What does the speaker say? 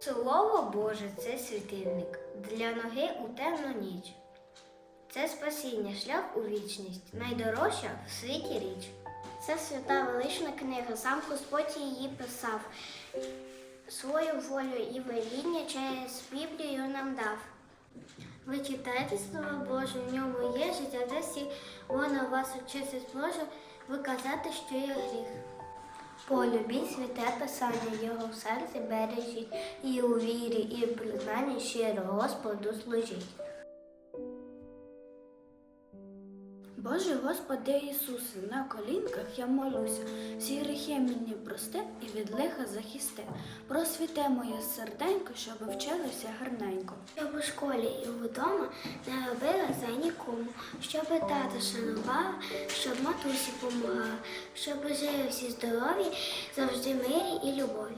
Слово Боже це світильник для ноги у темну ніч. Це спасіння, шлях у вічність, найдорожча в світі річ. Це свята велична книга, сам Господь її писав. Свою волю і веління через Біблію нам дав. Ви читаєте Слово Боже, в ньому є життя, десь воно вас очистить зможе виказати, що є гріх. Полюбіть святе писання, його в серці бережіть, і у вірі, і в признанні щиро Господу служіть. Боже Господи Ісусе, на колінках я молюся, всі мені прости і від лиха захисти. Просвіте моє серденько, щоб вчилося гарненько. Щоб у школі і вдома не робила за нікому, щоб тата шанувала, щоб матусі помагала, щоб жили всі здорові, завжди мирі і любові.